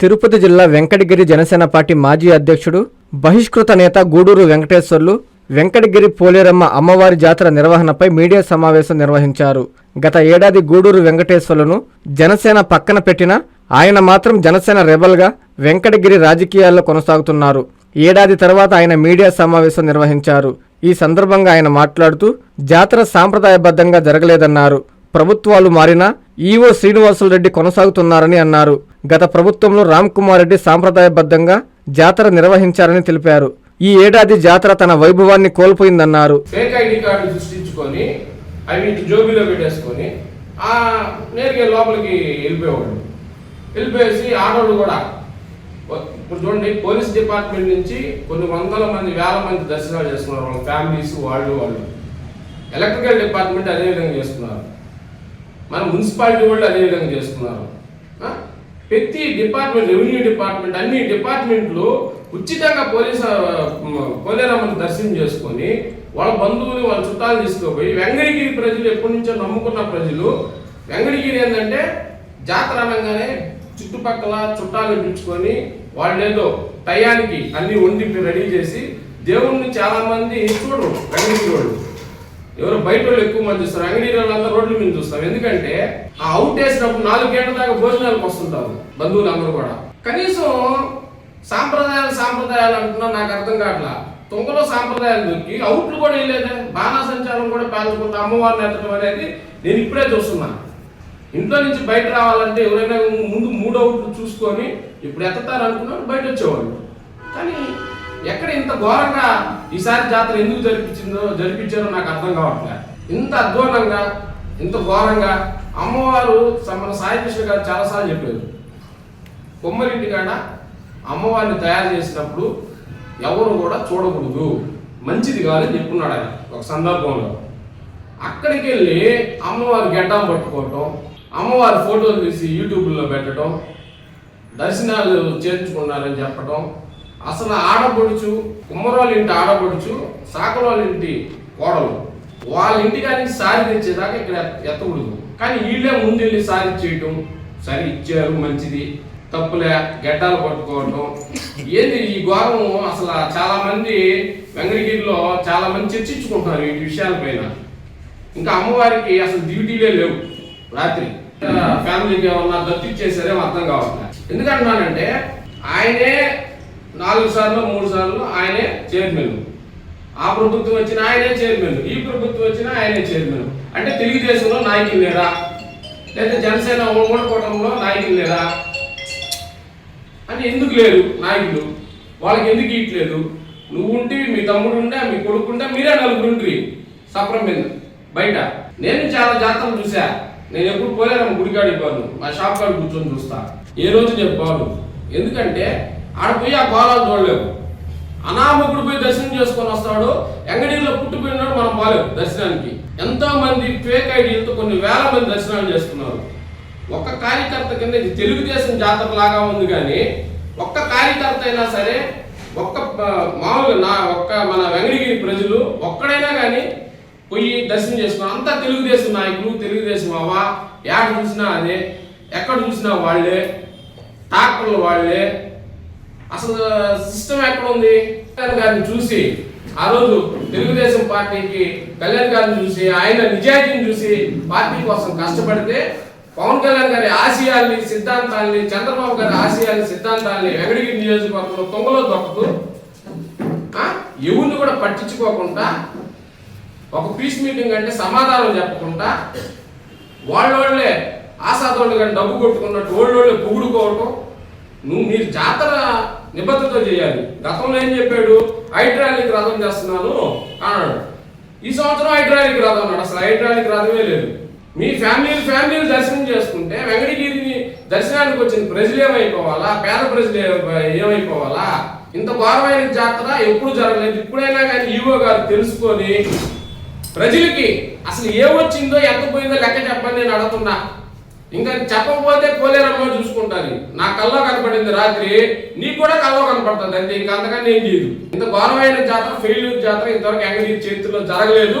తిరుపతి జిల్లా వెంకటగిరి జనసేన పార్టీ మాజీ అధ్యక్షుడు బహిష్కృత నేత గూడూరు వెంకటేశ్వర్లు వెంకటగిరి పోలేరమ్మ అమ్మవారి జాతర నిర్వహణపై మీడియా సమావేశం నిర్వహించారు. గత ఏడాది గూడూరు వెంకటేశ్వర్లను జనసేన పక్కన పెట్టిన ఆయన మాత్రం జనసేన రెబల్గా వెంకటగిరి రాజకీయాల్లో కొనసాగుతున్నారు. ఏడాది తర్వాత ఆయన మీడియా సమావేశం నిర్వహించారు. ఈ సందర్భంగా ఆయన మాట్లాడుతూ జాతర సాంప్రదాయబద్ధంగా జరగలేదన్నారు. ప్రభుత్వాలు మారినా ఈవో శ్రీనివాసులు రెడ్డి కొనసాగుతున్నారని అన్నారు. గత ప్రభుత్వంలో రామ్ కుమార్ రెడ్డి సాంప్రదాయబద్ధంగా జాతర నిర్వహించారని తెలిపారు. ఈ ఏడాది జాతర తన వైభవాన్ని కోల్పోయిందన్నారు. ఫేక్ ఐడి కార్డు సృష్టించుకొని అవి జోబీలో పెట్టేసుకొని నేరుగా లోపలికి వెళ్ళిపోయేవాడు. వెళ్ళిపోయేసి ఆడవాళ్ళు కూడా ఇప్పుడు చూడండి పోలీస్ డిపార్ట్మెంట్ నుంచి కొన్ని వందల మంది వేల మంది దర్శనాలు చేస్తున్నారు వాళ్ళ ఫ్యామిలీస్ వాళ్ళు వాళ్ళు. ఎలక్ట్రికల్ డిపార్ట్మెంట్ అదే విధంగా చేస్తున్నారు. మన మున్సిపాలిటీ వాళ్ళు అదే విధంగా చేస్తున్నారు. ప్రతి డిపార్ట్మెంట్ రెవెన్యూ డిపార్ట్మెంట్ అన్ని డిపార్ట్మెంట్లు ఉచితంగా పోలీసు పోలేరమ్మని దర్శనం చేసుకొని వాళ్ళ బంధువులు వాళ్ళ చుట్టాలు తీసుకుపోయి వెంగళగిరి ప్రజలు ఎప్పటి నుంచో నమ్ముకున్న ప్రజలు వెంగళగిరి ఏంటంటే జాతర అనగానే చుట్టుపక్కల చుట్టాలు పిలుచుకొని వాళ్ళేదో టయానికి అన్ని వండి రెడీ చేసి దేవుణ్ణి చాలామంది చూడరు వెంగళగిరి వాళ్ళు. ఎవరు బయట వాళ్ళు ఎక్కువ మంది చూస్తారు అంగడి వాళ్ళందరూ రోడ్ల మీద చూస్తాం ఎందుకంటే ఆ అవుట్ వేసినప్పుడు నాలుగు గంటల దాకా భోజనాలకు వస్తుంటారు బంధువులు అందరూ కూడా. కనీసం సాంప్రదాయాలు సాంప్రదాయాలు అంటున్నా నాకు అర్థం కావట్లా. తుంగలో సాంప్రదాయాలు దొరికి అవుట్లు కూడా వెళ్ళేదే బాణా సంచారం కూడా పేల్చుకుంటా అమ్మవారిని ఎత్తడం అనేది నేను ఇప్పుడే చూస్తున్నాను. ఇంట్లో నుంచి బయట రావాలంటే ఎవరైనా ముందు మూడు అవుట్లు చూసుకొని ఇప్పుడు ఎత్తతారు అనుకున్నాను బయట వచ్చేవాళ్ళు. కానీ ఎక్కడ ఇంత ఘోరంగా ఈసారి జాతర ఎందుకు జరిపించిందో జరిపించారో నాకు అర్థం కావట్లేదు ఇంత అధ్వానంగా ఇంత ఘోరంగా అమ్మవారు మన సాయికృష్ణ గారు చాలాసార్లు చెప్పారు. కొమ్మరింటి కాడ అమ్మవారిని తయారు చేసినప్పుడు ఎవరు కూడా చూడకూడదు. మంచిది కాదని చెప్పున్నాడు ఆయన ఒక సందర్భంలో. అక్కడికి వెళ్ళి అమ్మవారి గడ్డం పట్టుకోవటం అమ్మవారి ఫోటోలు తీసి యూట్యూబ్లో పెట్టడం దర్శనాలు చేర్చుకున్నారని చెప్పటం అసలు ఆడపడుచు కుమ్మరోళ్ళ ఇంటి ఆడపడుచు సాకరోళ్ళ ఇంటి కోడలు. వాళ్ళ ఇంటి కానీ సారి తెచ్చేదాకా ఇక్కడ ఎత్త- ఎత్తకూడదు. కానీ వీళ్ళే ముందు వెళ్ళి సారి చేయటం సరే ఇచ్చారు మంచిది. తప్పులే గడ్డాలు పట్టుకోవటం. ఏంది ఈ ఘోరం? అసలు చాలా మంది వెంగళగిరిలో చాలా మంది చర్చించుకుంటున్నారు ఈ విషయాలపైన ఇంకా అమ్మవారికి అసలు డ్యూటీలే లేవు రాత్రి. ఫ్యామిలీకి ఏమన్నా దత్తిచ్చేసారేమో అర్థం కావట్లేదు ఎందుకంటున్నానంటే ఆయనే నాలుగు సార్లు మూడు సార్లు ఆయనే చైర్మన్. ఆ ప్రభుత్వం వచ్చిన ఆయనే చైర్మన్. ఈ ప్రభుత్వం వచ్చిన ఆయనే చైర్మన్. అంటే తెలుగుదేశంలో నాయకులు లేరా? లేదా జనసేన ఉమ్మడి నాయకులు లేరా? అని ఎందుకు లేరు నాయకులు? వాళ్ళకి ఎందుకు ఇట్లేదు నువ్వు ఉంటే మీ తమ్ముడు ఉంటే మీ కొడుకు ఉంటే మీరే నలుగురు ఉండ్రి. సప్రం మీద బయట. నేను చాలా జాతరలు చూసా నేను ఎప్పుడు పోలేను గుడికాడిపోను మా షాప్ కాడ కూర్చొని చూస్తా. ఏ రోజు చెప్పాను ఎందుకంటే ఆడ పోయి ఆ గోళాలు చూడలేము. అనామకుడు పోయి దర్శనం చేసుకొని వస్తాడు. ఎంగడీలో పుట్టిపోయినాడు మనం పోలేము దర్శనానికి. ఎంతో మంది ఫేక్ ఐడీలతో కొన్ని వేల మంది దర్శనాలు చేసుకున్నారు. ఒక్క కార్యకర్త కింద ఇది తెలుగుదేశం జాతర లాగా ఉంది కానీ ఒక్క కార్యకర్త అయినా సరే ఒక్క మామూలుగా నా ఒక్క మన వెంగడిగిరి ప్రజలు ఒక్కడైనా కానీ పోయి దర్శనం చేసుకున్నారు అంతా తెలుగుదేశం నాయకులు తెలుగుదేశం అవా ఎక్కడ చూసినా అదే ఎక్కడ చూసినా వాళ్ళే ట్రాక్టర్లు వాళ్ళే అసలు సిస్టమ్ ఎక్కడ ఉంది? కళ్యాణ్ గారిని చూసి ఆ రోజు తెలుగుదేశం పార్టీకి కళ్యాణ్ గారిని చూసి ఆయన నిజాయితీని చూసి పార్టీ కోసం కష్టపడితే పవన్ కళ్యాణ్ గారి ఆశయాల్ని సిద్ధాంతాల్ని చంద్రబాబు గారి ఆశయాల్ని సిద్ధాంతాల్ని వెంకటగిరి నియోజకవర్గంలో తొంగలో దొక్కుతూ ఎవరిని కూడా పట్టించుకోకుండా ఒక పీస్ మీటింగ్ అంటే సమాధానం చెప్పకుండా వాళ్ళోళ్ళే ఆశాదోళ్ళు కానీ డబ్బు కొట్టుకున్నట్టు వాళ్ళోళ్ళే పొగుడుకోవటం నువ్వు మీరు జాతర నిబద్ధత చేయాలి. గతంలో ఏం చెప్పాడు? హైడ్రాలిక్ రథం చేస్తున్నాను అన్నాడు. ఈ సంవత్సరం హైడ్రాలిక్ రథం అన్నాడు. అసలు హైడ్రాలిక్ రథమే లేదు. మీ ఫ్యామిలీ ఫ్యామిలీలు దర్శనం చేసుకుంటే వెంకటగిరిని దర్శనానికి వచ్చిన ప్రజలు ఏమైపోవాలా? పేద ప్రజలు ఏమైపోవాలా? ఇంత ఘోరమైన జాతర ఎప్పుడు జరగలేదు. ఇప్పుడైనా కానీ ఈవో గారు తెలుసుకొని ప్రజలకి అసలు ఏమొచ్చిందో ఎంత పోయిందో లెక్క చెప్పని నేను అడుగుతున్నా. ఇంకా చెప్పకపోతే పోలేరమ్మ చూసుకుంటాను నా కల్లో కనపడింది రాత్రి నీకు కూడా కల్లో కనపడుతుంది అంతే ఇంకా అంతకన్నా ఏం చేయదు ఇంత ఘోరమైన జాతర ఫెయిల్యూర్ జాతర ఇంతవరకు ఎంగడీ చేతుల్లో జరగలేదు.